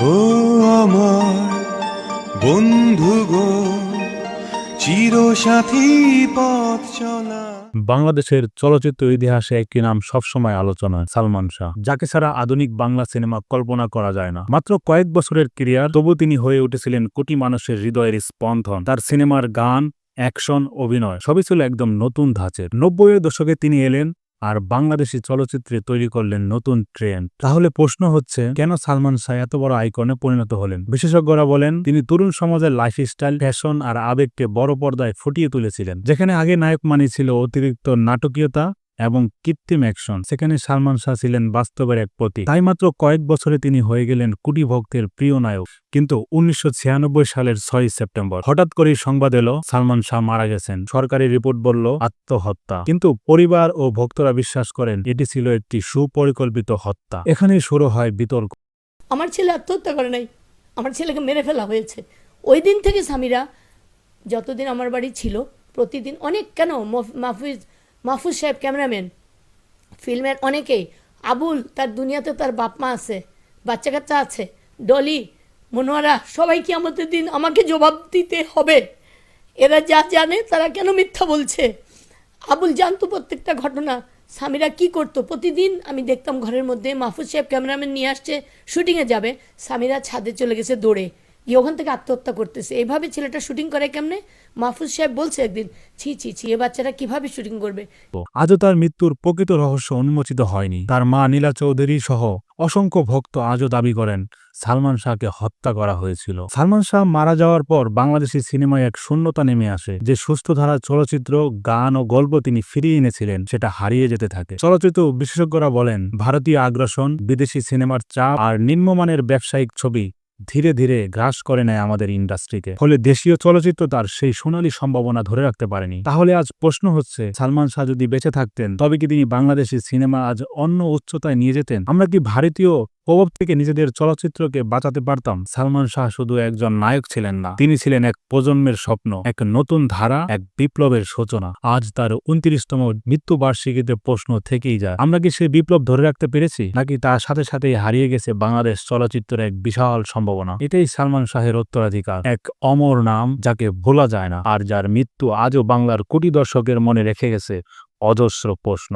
ও আমার বন্ধু গো, চিরসাথী পথ চলা। বাংলাদেশের চলচ্চিত্র ইতিহাসে একটি নাম সবসময় আলোচনায়, সালমান শাহ, যাকে ছাড়া আধুনিক বাংলা সিনেমা কল্পনা করা যায় না। মাত্র কয়েক বছরের ক্রিয়ার তবু তিনি হয়ে উঠেছিলেন কোটি মানুষের হৃদয়ের স্পন্দন। তার সিনেমার গান, অ্যাকশন, অভিনয়, সবই ছিল একদম নতুন ধাঁচের। নব্বইয়ের দশকে তিনি এলেন আর বাংলাদেশি চলচ্চিত্রে তৈরি করলেন নতুন ট্রেন্ড তাহলে প্রশ্ন হচ্ছে, কেন সালমান শাহ এত বড় আইকনে পরিণত হলেন? বিশেষজ্ঞরা বলেন, তিনি তরুণ সমাজের লাইফস্টাইল ফ্যাশন আর আবেগকে বড় পর্দায় ফুটিয়ে তুলেছিলেন। যেখানে আগে নায়ক মানি ছিল অতিরিক্ত নাটকীয়তা এবং কৃত্রিম অ্যাকশন। সেখানে সালমান শাহ ছিলেন বাস্তবের এক প্রতীক তাই মাত্র কয়েক বছরে তিনি হয়ে গেলেন কোটি ভক্তের প্রিয় নায়ক। কিন্তু উনিশশো সালের ছয় সেপ্টেম্বর হঠাৎ করেই সংবাদ এলো, সালমান শাহ মারা গেছেন। সরকারি রিপোর্ট বলল, আত্মহত্যা। কিন্তু পরিবার ও ভক্তরা বিশ্বাস করেন, এটি ছিল একটি সুপরিকল্পিত হত্যা। এখানে শুরু হয় বিতর্ক। আমার ছেলে আত্মহত্যা করে নাই। আমার ছেলেকে মেরে ফেলা হয়েছে। ওই দিন থেকে স্বামীরা যতদিন আমার বাড়ি ছিল, প্রতিদিন অনেক কেন মাহফুজ মাহফুজ সাহেব ক্যামেরাম্যান। ফিল্মের অনেকেই, আবুল তার দুনিয়াতে তার বাপ মা আছে, বাচ্চা কাচ্চা আছে, ডলি, মনোয়ারা সবাইকে আমাদের দিন আমাকে জবাব দিতে হবে। এরা যা জানে তারা কেন মিথ্যা বলছে? আবুল জানতো প্রত্যেকটা ঘটনা, স্বামীরা কি করতো? প্রতিদিন আমি দেখতাম ঘরের মধ্যে মাহফুজ সাহেব ক্যামেরাম্যান নিয়ে আসছে, শুটিংয়ে যাবে, স্বামীরা ছাদে চলে গেছে দৌড়ে। গিয়ে ওখান থেকে আত্মহত্যা করতেছে। এইভাবে ছেলেটা শুটিং করে কেমনে? মাহফুজ সাহেব বলছে একদিন, ছি ছি ছি, এ বাচ্চারা কীভাবে শুটিং করবে? আজও তার মৃত্যুর প্রকৃত রহস্য উন্মোচিত হয়নি। তার মা নীলা চৌধুরী সহ অসংখ্য ভক্ত আজও দাবি করেন, সালমান শাহকে হত্যা করা হয়েছিল। সালমান শাহ মারা যাওয়ার পর বাংলাদেশি সিনেমায় এক শূন্যতা নেমে আসে, যে সুস্থ ধারা চলচ্চিত্র, গান ও গল্প তিনি ফিরিয়ে এনেছিলেন, সেটা হারিয়ে যেতে থাকে। চলচ্চিত্র বিশেষজ্ঞরা বলেন, ভারতীয় আগ্রাসন, বিদেশি সিনেমার চাপ আর নিম্নমানের ব্যবসায়িক ছবি ধীরে ধীরে গ্রাস করে নেয় আমাদের ইন্ডাস্ট্রিকে। ফলে দেশীয় চলচ্চিত্র তার সেই সোনালী সম্ভাবনা ধরে রাখতে পারেনি। তাহলে আজ প্রশ্ন হচ্ছে, সালমান শাহ যদি বেঁচে থাকতেন, তবে কি তিনি বাংলাদেশি সিনেমা আজ অন্য উচ্চতায় নিয়ে যেতেন? আমরা কি ভারতীয় প্রভাব থেকে নিজেদের চলচ্চিত্রকে বাঁচাতে পারতাম। সালমান শাহ শুধু একজন নায়ক ছিলেন না, তিনি ছিলেন এক প্রজন্মের স্বপ্ন, এক নতুন ধারা, এক বিপ্লবের সূচনা। আজ তার উনত্রিশতম মৃত্যুবার্ষিকীতে প্রশ্ন থেকেই যায়, আমরা কি সেই বিপ্লব ধরে রাখতে পেরেছি? নাকি তার সাথে সাথেই হারিয়ে গেছে বাংলাদেশ চলচ্চিত্রের এক বিশাল সম্ভাবনা? এটাই সালমান শাহের উত্তরাধিকার। এক অমর নাম যাকে ভোলা যায় না, আর যার মৃত্যু আজও বাংলার কোটি দর্শকের মনে রেখে গেছে অজস্র প্রশ্ন।